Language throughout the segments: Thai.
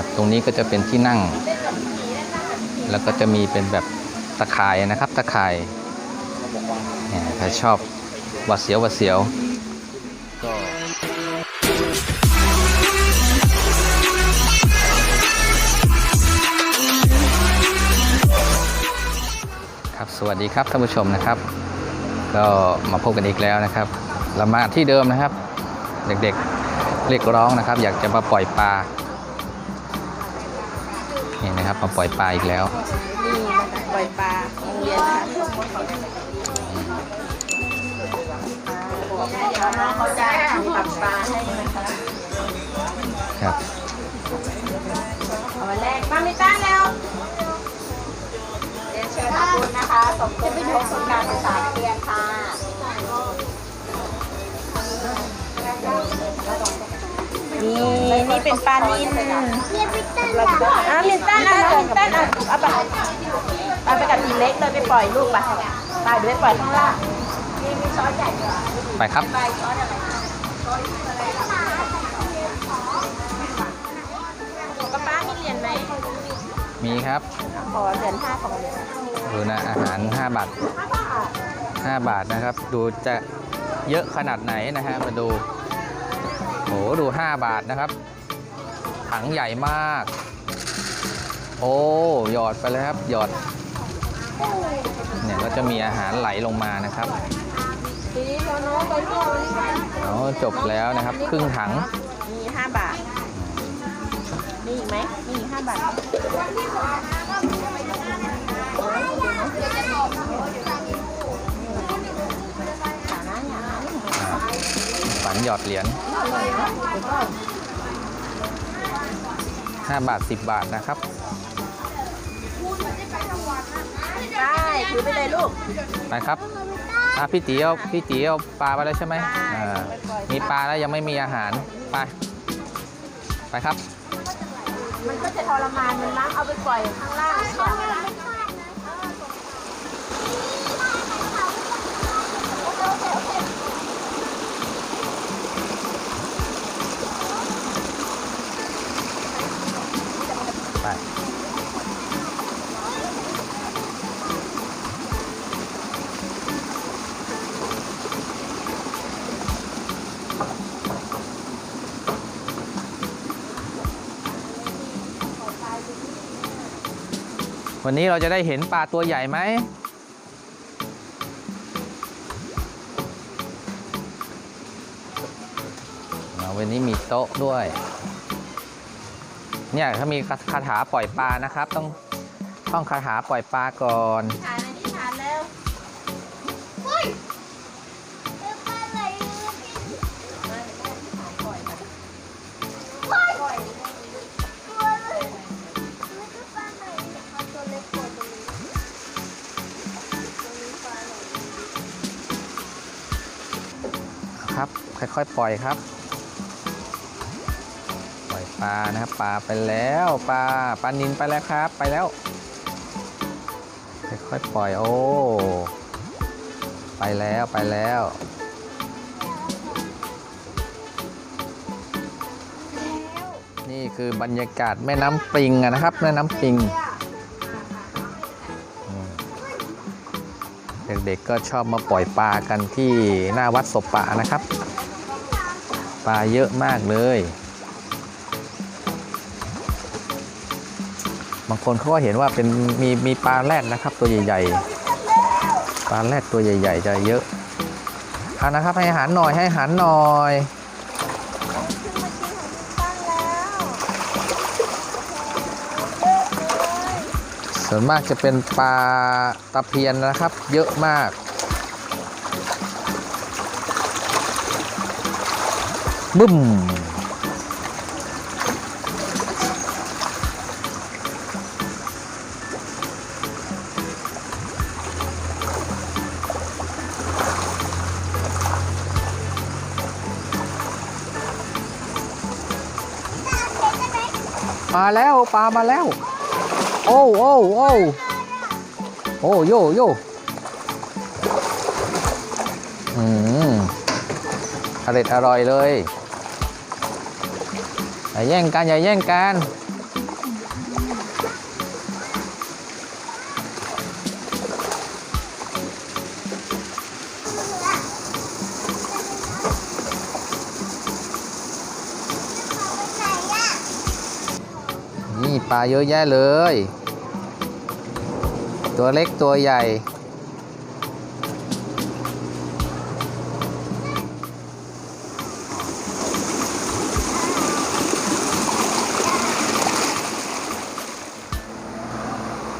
ครับ ตรงนี้ก็จะเป็นที่นั่ง แล้วก็จะมีเป็นแบบตะข่ายนะครับ ตะข่ายใครชอบวัดเสียววัดเสียวก็ครับสวัสดีครับท่านผู้ชมนะครับ ก็มาพบกันอีกแล้วนะครับ เรามาที่เดิมนะครับ เด็กๆเรียกร้องนะครับ อยากจะมาปล่อยปลา นี่นะครับมาปล่อยปลาอีกแล้วนี่มาจากปล่อยปลาโรงเรียนค่ะบอกให้น้องเขาจะทำตับปลาให้นะคะครับเอามาแรกมาไม่ต้านแล้วเรียนเชิญขอบคุณนะคะสมทบทุนสงการภาษาเรียนค่ะ นี่นี่เป็นปลานิลอะมินตันอะมินตันอะเอาไปเอาไปกับทีเล็กเลยไปปล่อยลูกไปไปเดี๋ยวไปปล่อยข้างล่างนี่มีช้อนใหญ่เหรอไปครับ ไปช้อนอะไรป้าป้ามีเหรียญไหมมีครับขอเหรียญห้าของเหรียญดูนะอาหาร 5 บาท 5 บาทนะครับ ดูจะเยอะขนาดไหนนะฮะมาดู โหดู 5 บาทนะครับ ถังใหญ่มาก โอ้หยอดไปเลยครับหยอดเนี่ยก็จะมีอาหารไหลลงมานะครับเอาจบแล้วนะครับ ครึ่งถังมีห้าบาทมีอีกไหมมีอีกห้าบาท ฝันหยอดเหรียญ5บาท 10 บาทนะครับ ได้ถือไปเลยลูก ไปครับอะพี่ตีเอาพี่ตีเอาปลาไปแล้วใช่ไหมอ่ามีปลาแล้วยังไม่มีอาหาร ไป ไปครับ มันก็จะทรมานมันล้างเอาไปปล่อยข้างล่าง วันนี้เราจะได้เห็นปลาตัวใหญ่ไหม วันนี้มีโต๊ะด้วย เนี่ยถ้ามีคาถาปล่อยปลานะครับ ต้องท่องคาถาปล่อยปลาก่อน ครับ ค่อยๆ ปล่อยครับ ปล่อยปลานะครับปลาไปแล้วปลาปลานินไปแล้วครับ ไปแล้ว ค่อยๆ ปล่อยโอ้ไปแล้วไปแล้วนี่คือบรรยากาศแม่น้ำปิงนะครับ แม่น้ำปิง เด็กๆก็ชอบมาปล่อยปลากันที่หน้าวัดศพปะนะครับ ปลาเยอะมากเลย บางคนเขาก็เห็นว่าเป็นมีมีปลาแรดนะครับ ตัวใหญ่ๆ ปลาแรดตัวใหญ่ ๆ จะเยอะเอานะครับให้อาหารหน่อยให้อาหารหน่อย ส่วนมากจะเป็นปลาตะเพียนนะครับ เยอะมาก บึ้ม มาแล้วปลามาแล้ว โอ้โอ้โอ้โอ้โยโยอืมอร่อยอร่อยเลยอย่าแย่งกันอย่าแย่งกันนี่ปลาเยอะแยะเลย ตัวเล็กตัวใหญ่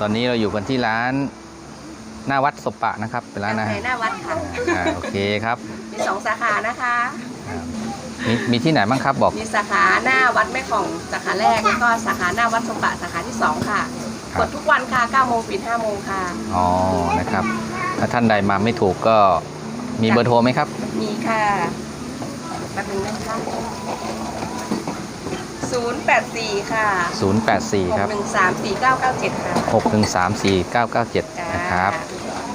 ตอนนี้เราอยู่กันที่ร้านหน้าวัดศพปะนะครับ เป็นร้านอาหารหน้าวัดค่ะอ่าโอเคครับ มีสองสาขานะคะ มีมีที่ไหนบ้างครับบอก มีสาขาหน้าวัดแม่ของสาขาแรกแล้วก็สาขาหน้าวัดสมบะสาขาที่สองค่ะครับ เปิดทุกวันค่ะ9โมงปิด5โมงค่ะ อ๋อ นะครับ ถ้าท่านใดมาไม่ถูกก็มีเบอร์โทรไหมครับ มีค่ะแป๊บนึงนะคะ084 ค่ะ 084 ครับ6134997 ค่ะ 6134997 นะครับ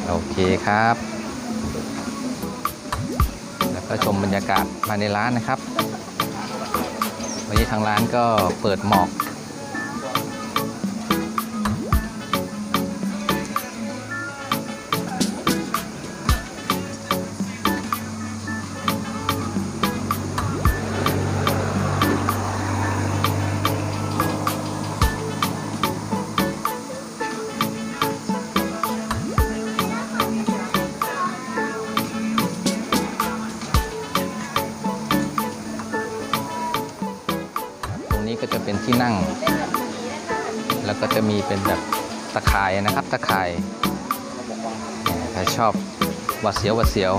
โอเคครับ แล้วก็ชมบรรยากาศภายในร้านนะครับ วันนี้ทางร้านก็เปิดหมอก เป็นที่นั่ง แล้วก็จะมีเป็นแบบตะข่ายนะครับตะข่ายใครชอบวัดเสียววัดเสียว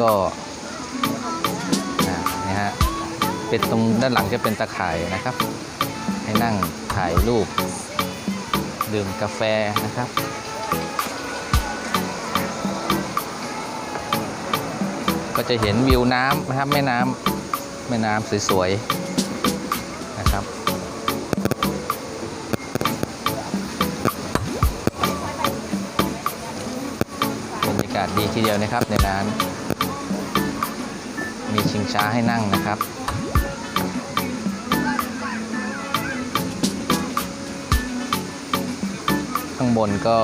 ก็นี่ฮะเป็นตรงด้านหลังจะเป็นตะข่ายนะครับ ให้นั่งถ่ายรูป ดื่มกาแฟนะครับก็จะเห็นวิวน้ำนะครับแม่น้ำแม่น้ำสวยๆ ทีเดียวนะครับในร้าน มีชิงช้าให้นั่งนะครับข้างบนก็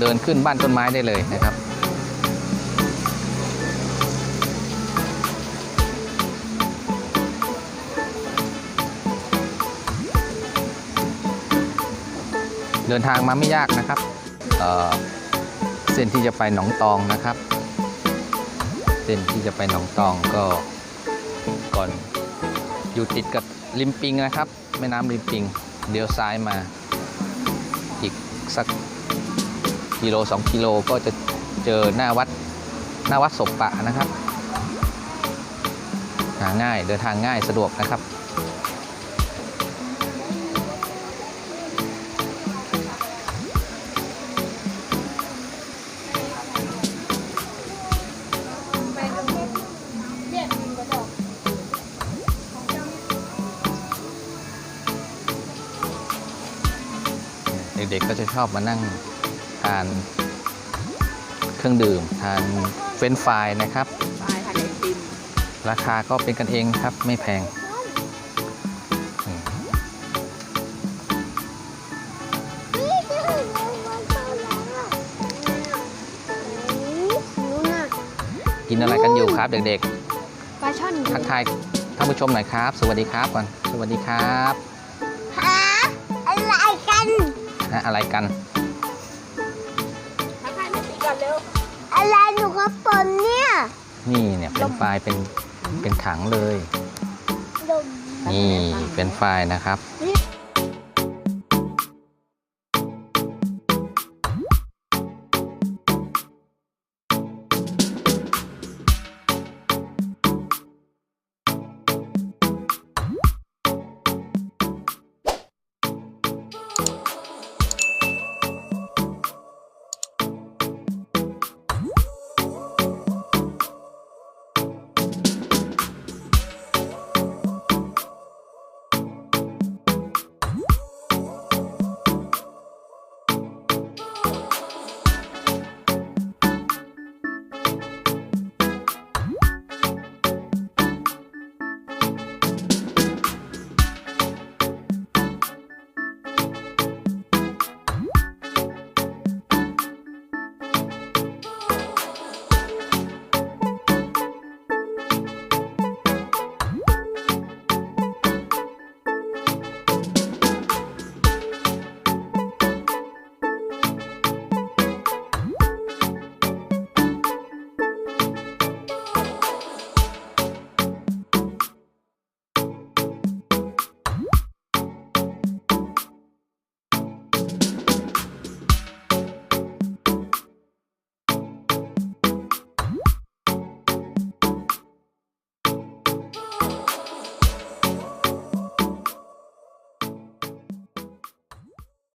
เดินขึ้นบ้านต้นไม้ได้เลยนะครับเดินทางมาไม่ยากนะครับเเส้นที่จะไปหนองตองนะครับ เส้นที่จะไปหนองตองก็ก่อนอยู่ติดกับริมปิงนะครับแม่น้ำริมปิงเดี๋ยวซ้ายมาอีกสักกิโลสองกิโลก็จะเจอหน้าวัดหน้าวัดศพปะนะครับ หาง่ายเดินทางง่ายสะดวกนะครับ เด็กๆก็จะชอบมานั่งทานเครื่องดื่ม ทานเฟรนช์ฟรายนะครับไปค่ะไอติมราคาก็เป็นกันเองครับไม่แพงอืมกินอะไรกันอยู่ครับเด็กปลาช่อนๆ ทักทายท่านผู้ชมหน่อยครับ สวัสดีครับก่อน สวัสดีครับหาอะไรกัน นะอะไรกันทักทายแม่สีก่อนเร็วอะไรหนูครับปนเนี่ยนี่เนี่ยเป็นไฟล์เป็นเป็นถังเลยดมนี่เป็นไฟล์นะครับหนู